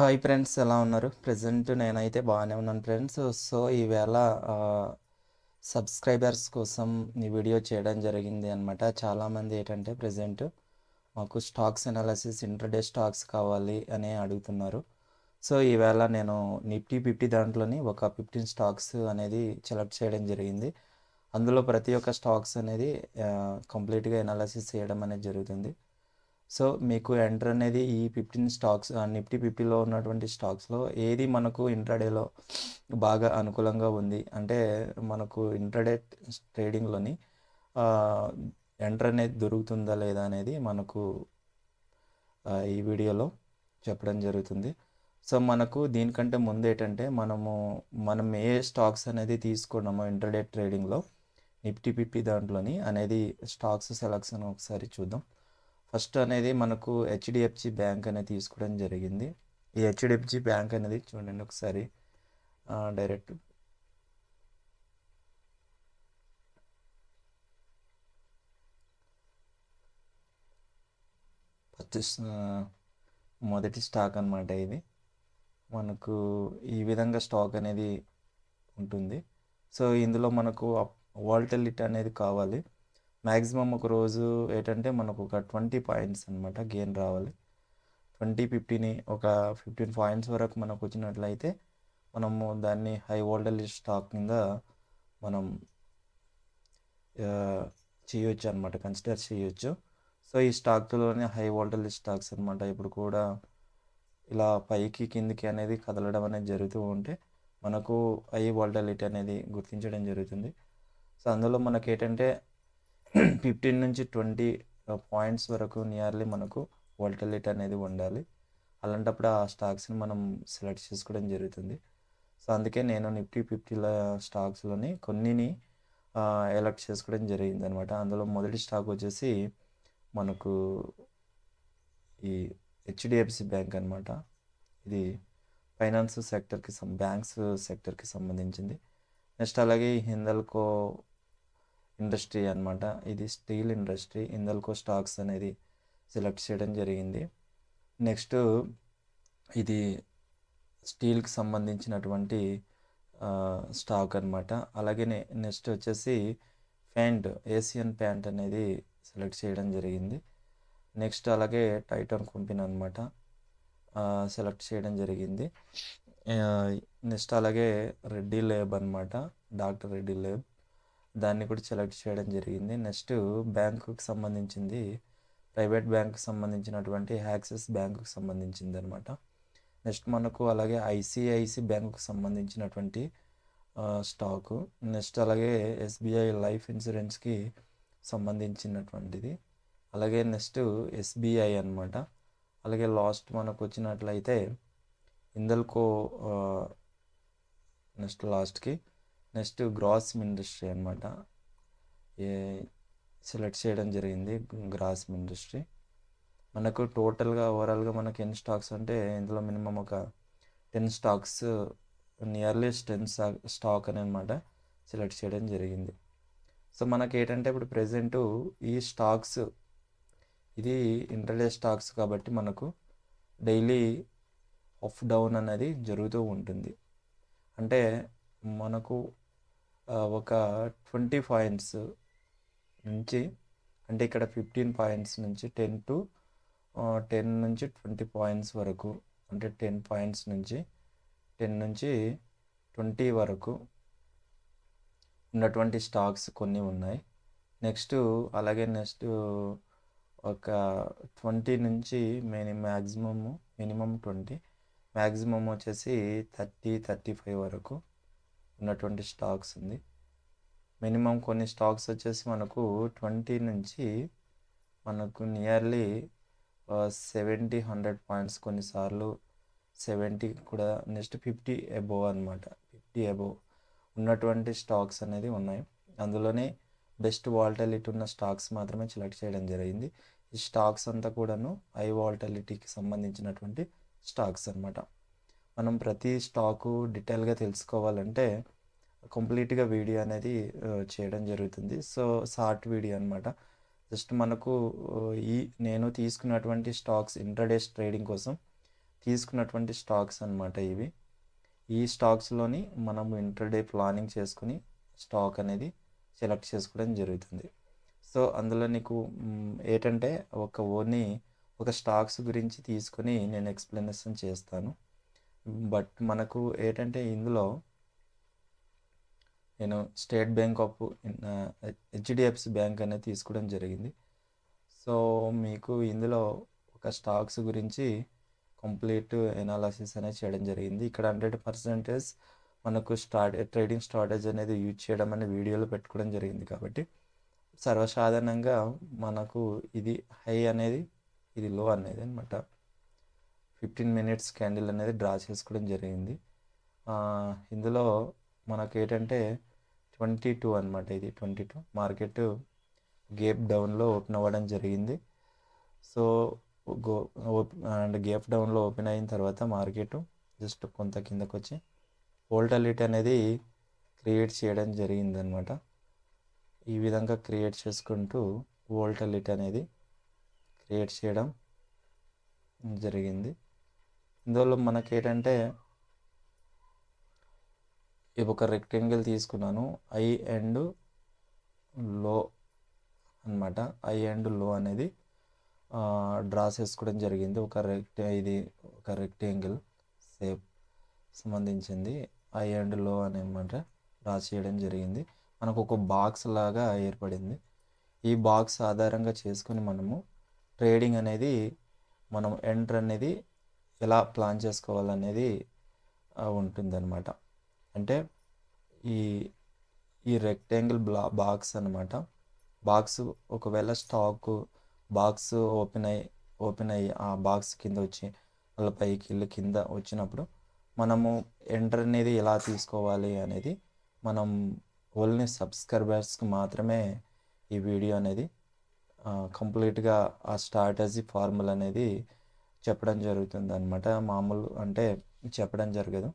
Hi friends ఎలా ఉన్నారు? Present నేనైతే బాగానే ఉన్నాను ఫ్రెండ్స్. సో ఈవేళ సబ్స్క్రైబర్స్ కోసం ఈ వీడియో చేయడం జరిగింది అనమాట చాలామంది ఏంటంటే ప్రజెంట్ మాకు స్టాక్స్ అనాలిసిస్ ఇంటర్డే స్టాక్స్ కావాలి అని అడుగుతున్నారు. సో ఈవేళ నేను నిఫ్టీ ఫిఫ్టీ దాంట్లోని ఒక ఫిఫ్టీన్ స్టాక్స్ అనేది సెలెక్ట్ చేయడం జరిగింది. అందులో ప్రతి ఒక్క స్టాక్స్ అనేది కంప్లీట్గా ఎనాలిసిస్ చేయడం అనేది జరుగుతుంది. సో మీకు ఎంటర్ అనేది ఈ ఫిఫ్టీన్ స్టాక్స్ నిఫ్టీ ఫిఫ్టీలో ఉన్నటువంటి స్టాక్స్లో ఏది మనకు ఇంట్రాడేలో బాగా అనుకూలంగా ఉంది? అంటే మనకు ఇంట్రాడే ట్రేడింగ్లోని ఎంటర్ అనేది దొరుకుతుందా లేదా అనేది మనకు ఈ వీడియోలో చెప్పడం జరుగుతుంది. సో మనకు దీనికంటే ముందు ఏంటంటే మనము మనం ఏ స్టాక్స్ అనేది తీసుకున్నామో ఇంటర్డే ట్రేడింగ్లో నిఫ్టీ పిప్పి దాంట్లోని అనేది స్టాక్స్ సెలక్షన్ ఒకసారి చూద్దాం. ఫస్ట్ అనేది మనకు హెచ్డిఎఫ్సి బ్యాంక్ అనేది తీసుకోవడం జరిగింది. ఈ హెచ్డిఎఫ్సి బ్యాంక్ అనేది చూడండి ఒకసారి డైరెక్ట్. ఫస్ట్ మొదటి స్టాక్ అన్నమాట ఇది. మనకు ఈ విధంగా స్టాక్ అనేది ఉంటుంది. సో ఇందులో మనకు వాల్టలిటీ అనేది కావాలి. మ్యాక్సిమం ఒక రోజు ఏంటంటే మనకు ఒక ట్వంటీ పాయింట్స్ అనమాట గెయిన్ రావాలి. ట్వంటీ ఫిఫ్టీని ఒక ఫిఫ్టీన్ పాయింట్స్ వరకు మనకు వచ్చినట్లయితే మనము దాన్ని హై వోల్టేజ్ స్టాక్ కింద మనం చేయొచ్చు అనమాట కన్సిడర్ చేయొచ్చు. సో ఈ స్టాక్లోనే హై వోల్టేజ్ స్టాక్స్ అనమాట ఇప్పుడు కూడా ఇలా పైకి కిందికి అనేది కదలడం అనేది జరుగుతూ ఉంటే మనకు హై వోల్టాలిటీ అనేది గుర్తించడం జరుగుతుంది. సో అందులో మనకి ఏంటంటే ఫిఫ్టీన్ నుంచి ట్వంటీ పాయింట్స్ వరకు నియర్లీ మనకు వోల్టాలిటీ అనేది ఉండాలి. అలాంటప్పుడు ఆ స్టాక్స్ని మనం సెలెక్ట్ చేసుకోవడం జరుగుతుంది. సో అందుకే నేను నిఫ్టీ ఫిఫ్టీల స్టాక్స్లోని కొన్నిని ఎలక్ట్ చేసుకోవడం జరిగింది అనమాట అందులో మొదటి స్టాక్ వచ్చేసి మనకు ఈ హెచ్డిఎఫ్సి బ్యాంక్ అనమాట ఇది ఫైనాన్స్ సెక్టర్కి సం బ్యాంక్స్ సెక్టర్కి సంబంధించింది. నెక్స్ట్ అలాగే హిందల్కో ఇండస్ట్రీ అనమాట ఇది స్టీల్ ఇండస్ట్రీ. హిందల్కో స్టాక్స్ అనేది సెలెక్ట్ చేయడం జరిగింది. నెక్స్ట్ ఇది స్టీల్కి సంబంధించినటువంటి స్టాక్ అనమాట అలాగే నెక్స్ట్ వచ్చేసి ప్యాంట్ ఏసియన్ ప్యాంట్ అనేది సెలెక్ట్ చేయడం జరిగింది. నెక్స్ట్ అలాగే టైటాన్ కంపెనీ అనమాట సెలెక్ట్ చేయడం జరిగింది. నెక్స్ట్ అలాగే రెడ్డి ల్యాబ్ అనమాట డాక్టర్ రెడ్డి ల్యాబ్ దాన్ని కూడా సెలెక్ట్ చేయడం జరిగింది. నెక్స్ట్ బ్యాంకుకి సంబంధించింది ప్రైవేట్ బ్యాంకు సంబంధించినటువంటి యాక్సిస్ బ్యాంకుకి సంబంధించింది అనమాట నెక్స్ట్ మనకు అలాగే ఐసిఐసి బ్యాంకుకు సంబంధించినటువంటి స్టాకు. నెక్స్ట్ అలాగే ఎస్బీఐ లైఫ్ ఇన్సూరెన్స్కి సంబంధించినటువంటిది. అలాగే నెక్స్ట్ ఎస్బీఐ అనమాట. అలాగే లాస్ట్ మనకు వచ్చినట్లయితే ఇందల్కో నెక్స్ట్ లాస్ట్కి నెక్స్ట్ గ్రాస్ ఇండస్ట్రీ అనమాట ఏ సెలెక్ట్ చేయడం జరిగింది గ్రాస్ ఇండస్ట్రీ మనకు టోటల్గా ఓవరాల్గా మనకి ఎన్ని స్టాక్స్ అంటే ఇందులో మినిమం ఒక ten stocks nearly ten stock అని అనమాట సెలెక్ట్ చేయడం జరిగింది. సో మనకి ఏంటంటే ఇప్పుడు ప్రజెంట్ ఈ స్టాక్స్ ఇది ఇంటర్డే స్టాక్స్ కాబట్టి మనకు డైలీ అప్ డౌన్ అనేది జరుగుతూ ఉంటుంది. అంటే మనకు ఒక ట్వంటీ పాయింట్స్ నుంచి అంటే ఇక్కడ ఫిఫ్టీన్ పాయింట్స్ నుంచి టెన్ టు టెన్ నుంచి ట్వంటీ పాయింట్స్ వరకు అంటే టెన్ పాయింట్స్ నుంచి టెన్ నుంచి ట్వంటీ వరకు ఉన్నటువంటి స్టాక్స్ కొన్ని ఉన్నాయి. నెక్స్ట్ అలాగే నెక్స్ట్ ఒక ట్వంటీ నుంచి mini maximum minimum twenty maximum వచ్చేసి థర్టీ థర్టీ ఫైవ్ వరకు ఉన్నటువంటి స్టాక్స్ ఉంది. మినిమం కొన్ని స్టాక్స్ వచ్చేసి మనకు ట్వంటీ నుంచి మనకు నియర్లీ సెవెంటీ హండ్రెడ్ పాయింట్స్ కొన్నిసార్లు సెవెంటీ కూడా నెక్స్ట్ ఫిఫ్టీ అబోవ్ అనమాట ఫిఫ్టీ అబోవ్ ఉన్నటువంటి స్టాక్స్ అనేది ఉన్నాయి. అందులోనే బెస్ట్ వాల్టలిటీ ఉన్న స్టాక్స్ మాత్రమే సెలెక్ట్ చేయడం జరిగింది. ఈ స్టాక్స్ అంతా కూడాను హై వాల్టలిటీకి సంబంధించినటువంటి స్టాక్స్ అన్నమాట. మనం ప్రతి స్టాకు డీటెయిల్గా తెలుసుకోవాలంటే కంప్లీట్గా వీడియో అనేది చేయడం జరుగుతుంది. సో షార్ట్ వీడియో అనమాట జస్ట్ మనకు ఈ నేను తీసుకున్నటువంటి స్టాక్స్ ఇంటర్డేస్ ట్రేడింగ్ కోసం తీసుకున్నటువంటి స్టాక్స్ అన్నమాట ఇవి. ఈ స్టాక్స్లోని మనము ఇంటర్డే ప్లానింగ్ చేసుకుని స్టాక్ అనేది సెలెక్ట్ చేసుకోవడం జరుగుతుంది. సో అందులో నీకు ఏంటంటే ఒక ఓన్లీ ఒక స్టాక్స్ గురించి తీసుకొని నేను ఎక్స్ప్లెనేషన్ చేస్తాను. బట్ మనకు ఏంటంటే ఇందులో నేను state bank of HDFC bank అనేది తీసుకోవడం జరిగింది. సో మీకు ఇందులో ఒక స్టాక్స్ గురించి కంప్లీట్ ఎనాలసిస్ అనేది చేయడం జరిగింది. ఇక్కడ హండ్రెడ్ పర్సెంటేజ్ మనకు స్టార్ట్ ట్రేడింగ్ స్ట్రాటజీ అనేది యూజ్ చేయడం అనే వీడియోలో పెట్టుకోవడం జరిగింది కాబట్టి సర్వసాధారణంగా మనకు ఇది హై అనేది ఇది లో అనేది అనమాట ఫిఫ్టీన్ మినిట్స్ క్యాండిల్ అనేది డ్రా చేసుకోవడం జరిగింది. ఇందులో మనకు ఏంటంటే ట్వంటీ టూ అనమాట ఇది ట్వంటీ టూ. మార్కెట్ గేప్ డౌన్లో ఓపెన్ అవ్వడం జరిగింది. సో గో అండ్ గేప్ డౌన్లో ఓపెన్ అయిన తర్వాత మార్కెట్ జస్ట్ కొంత కిందకు వచ్చి వోల్టాలిటీ అనేది క్రియేట్ చేయడం జరిగింది అనమాట ఈ విధంగా క్రియేట్ చేసుకుంటూ వోల్టాలిటీ అనేది క్రియేట్ చేయడం జరిగింది. ఇందులో మనకి ఏంటంటే ఇప్పుడు ఒక రెక్టాంగిల్ తీసుకున్నాను. ఐ అండ్లో అన్నమాట. ఐ అండ్లో అనేది డ్రా చేసుకోవడం జరిగింది. ఒక రెక్ట్ ఇది ఒక రెక్టాంగిల్ షేప్ సంబంధించింది. ఐ అండ్లో అనమాట డ్రా చేయడం జరిగింది. మనకు ఒక బాక్స్ లాగా ఏర్పడింది. ఈ బాక్స్ ఆధారంగా చేసుకొని మనము ట్రేడింగ్ అనేది మనం ఎంటర్ అనేది ఎలా ప్లాన్ చేసుకోవాలనేది ఉంటుందన్నమాట. అంటే ఈ ఈ రెక్టాంగిల్ బ్లా బాక్స్ అనమాట బాక్స్ ఒకవేళ స్టాక్ బాక్స్ ఓపెన్ అయ్యి ఓపెన్ అయ్యి ఆ బాక్స్ కింద వచ్చి వాళ్ళ పైకి వెళ్ళి కింద వచ్చినప్పుడు మనము ఎంటర్ అనేది ఎలా తీసుకోవాలి అనేది మనం ఓన్లీ సబ్స్క్రైబర్స్కి మాత్రమే ఈ వీడియో అనేది కంప్లీట్గా ఆ స్ట్రాటజీ ఫార్ములా అనేది చెప్పడం జరుగుతుంది అనమాట మామూలు అంటే చెప్పడం జరగదు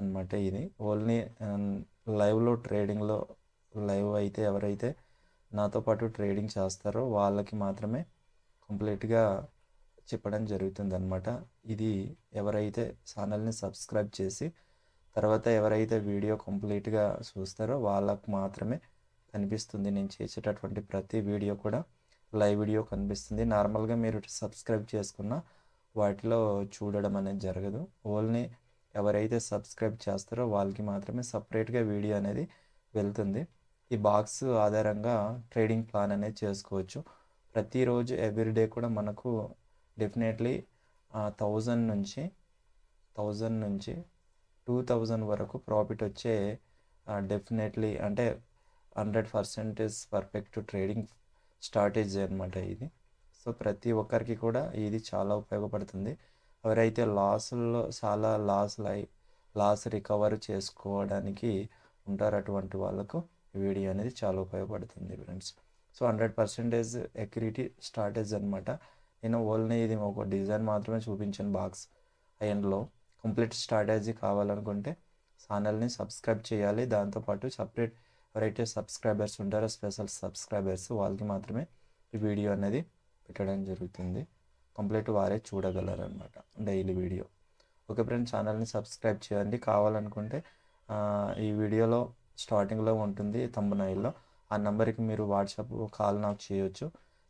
అనమాట ఇది. ఓన్లీ లైవ్లో ట్రేడింగ్లో లైవ్ అయితే ఎవరైతే నాతో పాటు ట్రేడింగ్ చేస్తారో వాళ్ళకి మాత్రమే కంప్లీట్గా చెప్పడం జరుగుతుంది అనమాట ఇది ఎవరైతే ఛానల్ని సబ్స్క్రైబ్ చేసి తర్వాత ఎవరైతే వీడియో కంప్లీట్గా చూస్తారో వాళ్ళకు మాత్రమే కనిపిస్తుంది. నేను చేసేటటువంటి ప్రతి వీడియో కూడా లైవ్ వీడియో కనిపిస్తుంది. నార్మల్గా మీరు సబ్స్క్రైబ్ చేసుకున్న వాటిలో చూడడం అనేది జరగదు. ఓన్లీ ఎవరైతే సబ్స్క్రైబ్ చేస్తారో వాళ్ళకి మాత్రమే సపరేట్గా వీడియో అనేది వెళ్తుంది. ఈ బాక్స్ ఆధారంగా ట్రేడింగ్ ప్లాన్ అనేది చేసుకోవచ్చు. ప్రతిరోజు ఎవ్రీడే కూడా మనకు డెఫినెట్లీ థౌజండ్ నుంచి థౌజండ్ నుంచి టూ థౌజండ్ వరకు ప్రాఫిట్ వచ్చే డెఫినెట్లీ అంటే hundred percentage perfect trading strategy అనమాట ఇది. సో ప్రతి ఒక్కరికి కూడా ఇది చాలా ఉపయోగపడుతుంది. ఎవరైతే లాసుల్లో చాలా లాస్ లై లాస్ రికవర్ చేసుకోవడానికి ఉంటారు అటువంటి వాళ్ళకు ఈ వీడియో అనేది చాలా ఉపయోగపడుతుంది friends. So hundred percentage accuracy strategy అనమాట నేను ఓన్లీ ఇది ఒక డిజైన్ మాత్రమే చూపించాను బాక్స్ అయ్యండ్లో కంప్లీట్ స్ట్రాటజీ కావాలనుకుంటే ఛానల్ని సబ్స్క్రైబ్ చేయాలి. దాంతోపాటు సపరేట్ ఎవరైతే సబ్స్క్రైబర్స్ ఉంటారో స్పెషల్ సబ్స్క్రైబర్స్ వాళ్ళకి మాత్రమే ఈ వీడియో అనేది పెట్టడం జరుగుతుంది. కంప్లీట్ వారే చూడగలరు అనమాట డైలీ వీడియో. ఓకే ఫ్రెండ్స్ ఛానల్ని సబ్స్క్రైబ్ చేయండి. కావాలనుకుంటే ఈ వీడియోలో స్టార్టింగ్లో ఉంటుంది తమ్మునైల్లో. ఆ నెంబర్కి మీరు వాట్సాప్ కాల్ నాకు చేయొచ్చు.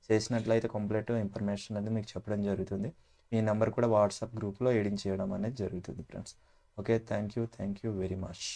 చేసినట్లయితే కంప్లీట్ ఇన్ఫర్మేషన్ అనేది మీకు చెప్పడం జరుగుతుంది. మీ నెంబర్ కూడా వాట్సాప్ గ్రూప్లో ఎడింగ్ చేయడం అనేది జరుగుతుంది friends. Okay thank you thank you very much.